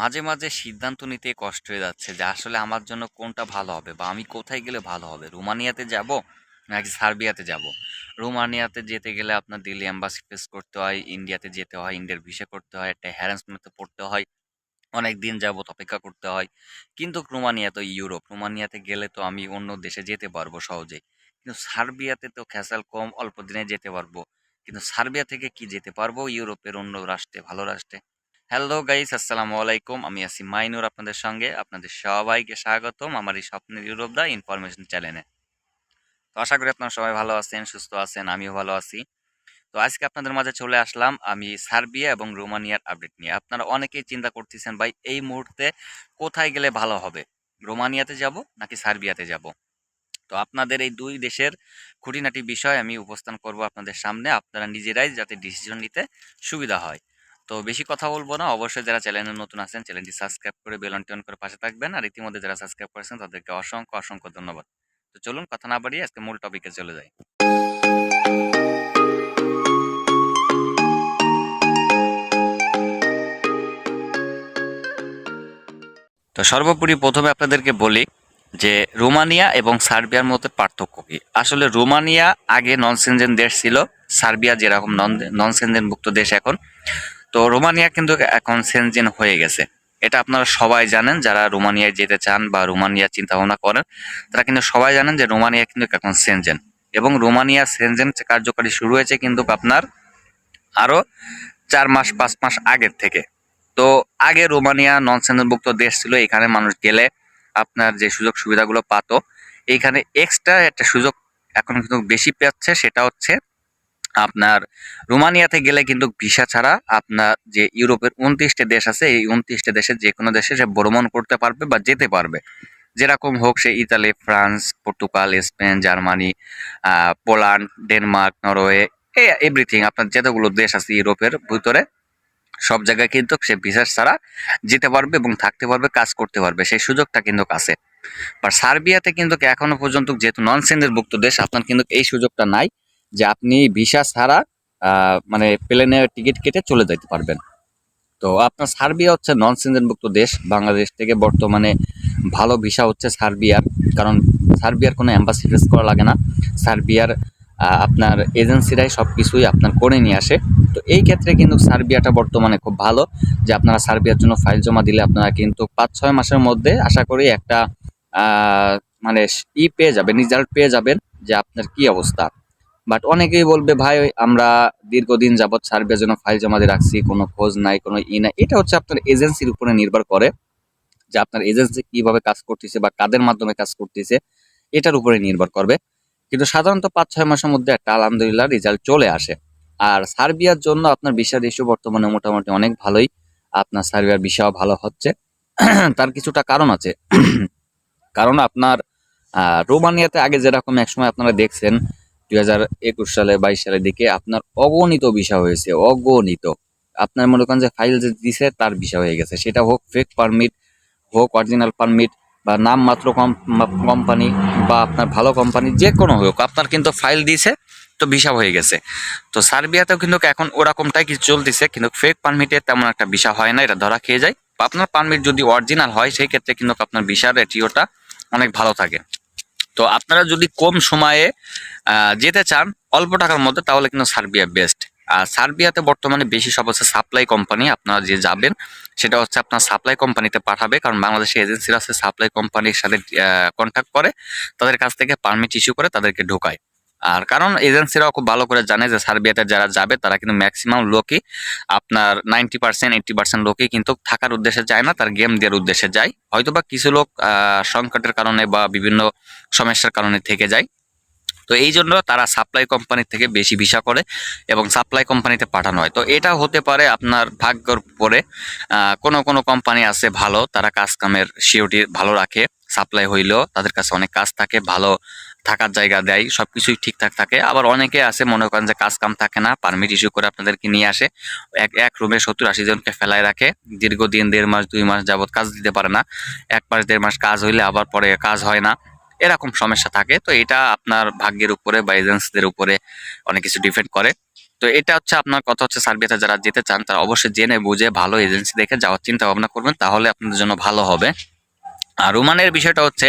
মাঝে, মাঝে সিদ্ধান্ত নিতে কষ্ট হয়ে যাচ্ছে যে আসলে আমার জন্য কোনটা ভালো হবে বা আমি কোথায় গেলে ভালো হবে? রোমানিয়াতে যাব নাকি সার্বিয়াতে যাব রোমানিয়াতে যেতে গেলে আপনার দিল্লি এম্বাসি ফেস করতে হয়, ইন্ডিয়াতে যেতে হয়, ইন্ডিয়ার ভিসা করতে হয়, একটা হ্যারাসমেন্ট পড়তে হয়। অনেক দিন যাবত অপেক্ষা করতে হয়। কিন্তু রোমানিয়া তো ইউরোপ। রোমানিয়াতে গেলে তো আমি অন্য দেশে যেতে পারব সহজেই। কিন্তু সার্বিয়াতে তো খ্যাচাল কম, অল্প দিনে যেতে পারব। কিন্তু সার্বিয়া থেকে কি যেতে পারব ইউরোপের অন্য রাষ্ট্রে, ভালো রাষ্ট্রে? হ্যালো গাইস আসসালামু আলাইকুম। আমি আছি মাইনুর আপনাদের সঙ্গে। আপনাদের সবাইকে স্বাগতম আমার এই স্বপ্নের ইউরোপ দা ইনফরমেশন চ্যানেলে। তো আশা করি আপনারা সবাই ভালো আছেন, সুস্থ আছেন, আমিও ভালো আছি। তো আজকে আপনাদের মাঝে চলে আসলাম আমি সার্বিয়া এবং রোমানিয়ার আপডেট নিয়ে। আপনারা অনেকেই চিন্তা করতেছেন ভাই এই মুহূর্তে কোথায় গেলে ভালো হবে? রোমানিয়াতে যাব নাকি সার্বিয়াতে যাব? তো আপনাদের এই দুই দেশের খুঁটিনাটি বিষয় আমি উপস্থান করব আপনাদের সামনে। আপনারা নিজেরাই যাতে ডিসিশন নিতে সুবিধা হয়। তো বেশি কথা বলব না। অবশ্যই যারা চ্যানেলে নতুন আছেন চ্যানেলটি সাবস্ক্রাইব করে বেল আইকনটি অন করে পাশে থাকবেন। আর ইতিমধ্যে যারা সাবস্ক্রাইব করেছেন তাদেরকে অসংখ্য, অসংখ্য ধন্যবাদ। তো চলুন কথা না বাড়িয়ে আজকে মূল টপিকে চলে যাই। তো সর্বোপরি প্রথমে আপনাদেরকে বলি যে রোমানিয়া এবং সার্বিয়ার মধ্যে পার্থক্য কি? আসলে রোমানিয়া আগে নন সেনজেন দেশ ছিল। সার্বিয়া যেরকম নন নন সেনজেনভুক্ত দেশ এখন। তো রোমানিয়া কিন্তু এখন সেনজেন হয়ে গেছে। এটা আপনারা সবাই জানেন যারা রোমানিয়ায় যেতে চান বা রোমানিয়া চিন্তাভাবনা করেন তারা কিন্তু সবাই জানেন যে রোমানিয়া কিন্তু এখন সেনজেন এবং রোমানিয়া সেনজেন কার্যকারী শুরু হয়েছে কিন্তু আপনার আরও চার মাস পাঁচ মাস আগের থেকে। তো আগে রোমানিয়া নন সেনজেনভুক্ত দেশ ছিল। এখানে মানুষ গেলে আপনার যে সুযোগ সুবিধাগুলো পাতো, এইখানে এক্সট্রা একটা সুযোগ এখন কিন্তু বেশি পাচ্ছে সেটা হচ্ছে আপনার রোমানিয়াতে গেলে কিন্তু ভিসা ছাড়া আপনার যে ইউরোপের ২৯ টা দেশ আছে এই ২৯ টা দেশের যেকোনো দেশে সে ভ্রমণ করতে পারবে বা যেতে পারবে। যেরকম হোক সে Italy, France, Portugal, Spain, Germany, Poland, Denmark, Norway এ এভরিথিং আপনার যতগুলো দেশ আছে ইউরোপের ভিতরে সব জায়গায় কিন্তু সে ভিসা ছাড়া যেতে পারবে এবং থাকতে পারবে, কাজ করতে পারবে। সেই সুযোগটা কিন্তু আছে। বাট সার্বিয়াতে কিন্তু এখনও পর্যন্ত যেহেতু নন সেনজেনভুক্ত দেশ আপনার কিন্তু এই সুযোগটা নাই যে আপনি ভিসা ছাড়া মানে প্লেনে টিকিট কেটে চলে যাইতে পারবেন। তো আপনার সার্বিয়া হচ্ছে নন সেনজেনভুক্ত দেশ। বাংলাদেশ থেকে বর্তমানে ভালো ভিসা হচ্ছে সার্বিয়ার। কারণ সার্বিয়ার কোনো এম্বাসি ফেস করা লাগে না। সার্বিয়ার আপনার এজেন্সিরাই সব কিছুই আপনার করে নিয়ে আসে। তো এই ক্ষেত্রে কিন্তু সার্বিয়াটা বর্তমানে খুব ভালো যে আপনারা সার্বিয়ার জন্য ফাইল জমা দিলে আপনারা কিন্তু ৫-৬ মাসের মধ্যে আশা করি একটা মানে ই পেয়ে যাবেন, রিজাল্ট পেয়ে যাবেন যে আপনার কি অবস্থা। বাট অনেকেই বলবে ভাই আমরা দীর্ঘদিন যাবৎ সার্বিয়ার জন্য ফাইল জমা দিয়ে রাখছি, কোনো খোঁজ নাই, কোনো ই নাই। এটা হচ্ছে আপনার এজেন্সির উপরে নির্ভর করে যে আপনার এজেন্সি কীভাবে কাজ করতেছে বা কাদের মাধ্যমে কাজ করতেছে এটার উপরে নির্ভর করবে। কিন্তু সাধারণত ৫-৬ মাসের মধ্যে একটা আলহামদুলিল্লাহ রেজাল্ট চলে আসে। আর সার্বিয়ার জন্য আপনার ভিসার ইস্যু বর্তমানে মোটামুটি অনেক ভালোই। আপনার সার্বিয়ার ভিসাও ভালো হচ্ছে। তার কিছুটা কারণ আছে। কারণ আপনার রোমানিয়াতে আগে যেরকম একসময় আপনারা দেখছেন ২০২১ সালে ২২ সালের দিকে আপনার অগণিত ভিসা হয়েছে, অগণিত। আপনার মনে করেন যে ফাইল যে দিছে তার ভিসা হয়ে গেছে। সেটা হোক ফেক পারমিট, হোক অরিজিনাল পারমিট বা নামমাত্র কম কোম্পানি বা আপনার ভালো কোম্পানি যেকোনো হোক আপনার কিন্তু ফাইল দিছে তো ভিসা হয়ে গেছে। তো সার্বিয়াতেও কিন্তু এখন ওরকমটাই কিছু চলতেছে কিন্তু ফেক পারমিটে তেমন একটা ভিসা হয় না এটা ধরা খেয়ে যায়। বা আপনার পারমিট যদি অরিজিনাল হয় সেই ক্ষেত্রে কিন্তু আপনার ভিসার রেটিওটা অনেক ভালো থাকে। তো আপনারা যদি কম সময়ে যেতে চান অল্প টাকার মধ্যে তাহলে কিন্তু সার্বিয়া বেস্ট। আর সার্বিয়াতে বর্তমানে বেশি সব হচ্ছে সাপ্লাই কোম্পানি। আপনারা যে যাবেন সেটা হচ্ছে আপনার সাপ্লাই কোম্পানিতে পাঠাবে। কারণ বাংলাদেশে এজেন্সিরা আছে সাপ্লাই কোম্পানির সাথে কনট্যাক্ট করে তাদের কাছ থেকে পারমিট ইস্যু করে তাদেরকে ঢোকায়। আর কারণ এজেন্সিরাও খুব ভালো করে জানে যে সার্বিয়াতে যারা যাবে তারা কিন্তু ম্যাক্সিমাম লোকই আপনার 90% 80% লোকই কিন্তু থাকার উদ্দেশ্যে যায় না, তার গেম দেওয়ার উদ্দেশ্যে যায়। হয়তোবা কিছু লোক সংকটের কারণে বা বিভিন্ন সমস্যার কারণে থেকে যায়। তো এই জন্য তারা সাপ্লাই কোম্পানি থেকে বেশি ভিসা করে এবং সাপ্লাই কোম্পানিতে পাঠানো হয়। তো এটা হতে পারে আপনার ভাগ্যর উপরে। আ কোনো, কোনো কোম্পানি আছে ভালো তারা কাজ কামের সিওরিটি ভালো রাখে। সাপ্লাই হইলেও তাদের কাছে অনেক কাজ থাকে, ভালো থাকার জায়গা দেয়, সব কিছুই ঠিকঠাক থাকে। আবার অনেকে আছে মনে করেন যে কাজ কাম থাকে না, পারমিট ইস্যু করে আপনাদেরকে নিয়ে আসে। এক, এক রুমে ৭০-৮০ জনকে ফেলায় রাখে। দীর্ঘদিন দেড় মাস দুই মাস যাবৎ কাজ দিতে পারে না। এক মাস দেড় মাস কাজ হইলে আবার পরে কাজ হয় না। এরকম সমস্যা থাকে। তো এটা আপনার ভাগ্যের উপরে বা এজেন্সিদের উপরে অনেক কিছু ডিপেন্ড করে। তো এটা হচ্ছে আপনার কথা হচ্ছে সার্বিয়াতে যারা যেতে চান, তারা অবশ্যই জেনে, বুঝে ভালো এজেন্সি দেখে যাওয়ার চিন্তা ভাবনা করবেন, তাহলে আপনাদের জন্য ভালো হবে আর রোমানের বিষয়টা হচ্ছে,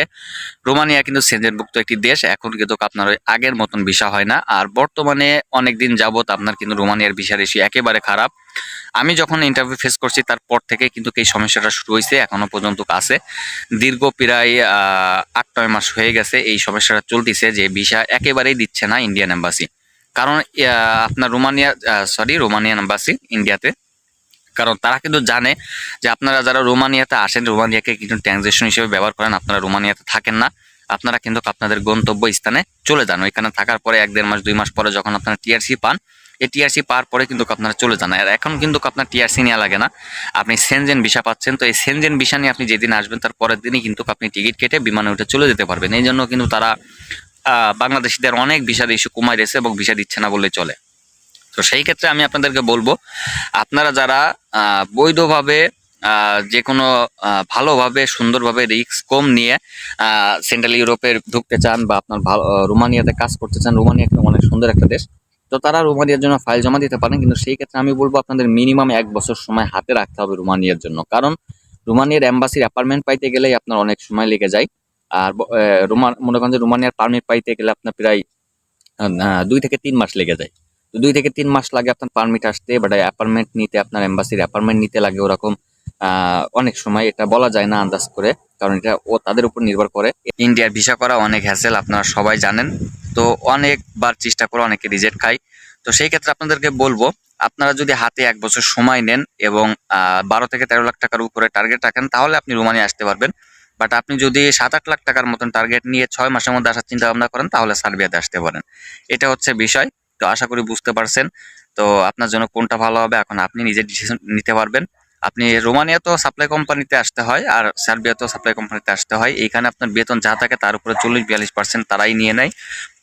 রোমানিয়া কিন্তু সেঞ্জেনভুক্ত একটি দেশ, এখন কিন্তু আপনার ওই আগের মতন ভিসা হয় না। আর বর্তমানে অনেক দিন যাবত আপনার কিন্তু রোমানিয়ার ভিসা রেশি একেবারে খারাপ। আমি যখন ইন্টারভিউ ফেস করছি, তারপর থেকে কিন্তু এই সমস্যাটা শুরু হয়েছে, এখনও পর্যন্ত আছে। দীর্ঘ প্রায় আট, নয় মাস হয়ে গেছে এই সমস্যাটা চলতেছে, যে ভিসা একেবারেই দিচ্ছে না ইন্ডিয়ান এম্বাসি কারণ আপনার রোমানিয়া সরি রোমানিয়ান এম্বাসি ইন্ডিয়াতে কারণ তারা কিন্তু জানে যে আপনারা যারা রোমানিয়াতে আসেন, রোমানিয়াকে কিন্তু ট্রানজেকশন হিসেবে ব্যবহার করেন, আপনারা রোমানিয়াতে থাকেন না। আপনারা কিন্তু আপনাদের গন্তব্য স্থানে চলে যান। ওইখানে থাকার পরে এক দেড় মাস, দুই মাস পরে যখন আপনারা টিআরসি পান, এই টিআরসি পাওয়ার পরে কিন্তু আপনারা চলে যান। আর এখন কিন্তু আপনার টিআরসি নেওয়া লাগে না। আপনি সেনজেন ভিসা পাচ্ছেন, তো এই সেনজেন ভিসা নিয়ে আপনি যেদিন আসবেন, তার পরের দিনই কিন্তু আপনি টিকিট কেটে বিমানে উঠে চলে যেতে পারবেন। এই জন্য কিন্তু তারা বাংলাদেশিদের অনেক ভিসার ইস্যু কমাই দিয়েছে এবং ভিসা দিচ্ছে না বললে চলে। তো সেই ক্ষেত্রে আমি আপনাদেরকে বলব, আপনারা যারা বৈধভাবে যে কোনো ভালোভাবে, সুন্দরভাবে রিস্ক কম নিয়ে সেন্ট্রাল ইউরোপে ঢুকতে চান বা আপনার ভালো রোমানিয়াতে কাজ করতে চান, রোমানিয়া একটা অনেক সুন্দর একটা দেশ, তো তারা রোমানিয়ার জন্য ফাইল জমা দিতে পারেন। কিন্তু সেই ক্ষেত্রে আমি বলব আপনাদের মিনিমাম এক বছর সময় হাতে রাখতে হবে রোমানিয়ার জন্য। কারণ রোমানিয়ার এম্বাসির অ্যাপার্টমেন্ট পাইতে গেলেই আপনার অনেক সময় লেগে যায়। আর রোমান, মনে করেন যে রোমানিয়ার পারমিট পাইতে গেলে আপনার প্রায় দুই থেকে তিন মাস লেগে যায়। তো দুই থেকে তিন মাস লাগে আপনার পারমিট আসতে বাট অ্যাপার্টমেন্ট নিতে, আপনার এম্বাসির অ্যাপার্টমেন্ট নিতে লাগে ওরকম অনেক সময় এটা বলা যায় না আন্দাজ করে, কারণ এটা ও তাদের উপর নির্ভর করে। ইন্ডিয়ার ভিসা করা অনেক হ্যাসেল আপনারা সবাই জানেন। তো অনেকবার চেষ্টা করে অনেকে রিজেক্ট খায়। তো সেই ক্ষেত্রে আপনাদেরকে বলব, আপনারা যদি হাতে এক বছর সময় নেন এবং বারো থেকে তেরো লাখ টাকার উপরে টার্গেট রাখেন, তাহলে আপনি রোমানিয়া আসতে পারবেন। বাট আপনি যদি সাত আট লাখ টাকার মতন টার্গেট নিয়ে ছয় মাসের মধ্যে আসার চিন্তা ভাবনা করেন, তাহলে সার্বিয়াতে আসতে পারেন। এটা হচ্ছে বিষয়। তো আশা করি বুঝতে পারছেন। তো আপনার জন্য কোনটা ভালো হবে এখন আপনি নিজে ডিসিশন নিতে পারবেন। আপনি রোমানিয়া তো সাপ্লাই কোম্পানিতে আসতে হয় আর সার্বিয়া তো সাপ্লাই কোম্পানিতে আসতে হয়। এইখানে আপনার বেতন যা থাকে তার উপরে চল্লিশ বিয়াল্লিশ পার্সেন্ট তারাই নিয়ে নেয়।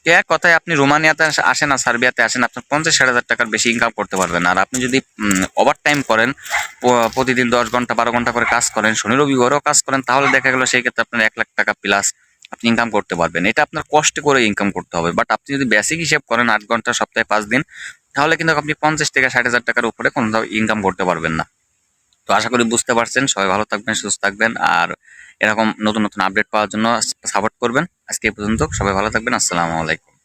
তো এক কথায় আপনি রোমানিয়াতে আস- আসেন আর সার্বিয়াতে আসেন, আপনার পঞ্চাশ ষাট হাজার টাকার বেশি ইনকাম করতে পারবেন। আর আপনি যদি ওভার টাইম করেন প্রতিদিন দশ ঘণ্টা বারো ঘণ্টা করে কাজ করেন, শনি রবিবারও কাজ করেন, তাহলে দেখা গেলো সেই ক্ষেত্রে আপনার এক লাখ টাকা প্লাস আপনি ইনকাম করতে পারবেন। এটা আপনার কষ্ট করে ইনকাম করতে হবে। বাট আপনি যদি বেসিক হিসেব করেন আট ঘণ্টা, সপ্তাহে পাঁচ দিন, তাহলে কিন্তু আপনি পঞ্চাশ থেকে ষাট হাজার টাকার উপরে কোনো ইনকাম করতে পারবেন না। তো আশা করি বুঝতে পারছেন। সবাই ভালো থাকবেন, সুস্থ থাকবেন। আর এরকম নতুন নতুন আপডেট পাওয়ার জন্য সাপোর্ট করবেন। আজকে এই পর্যন্ত সবাই ভালো থাকবেন। আসসালামু আলাইকুম।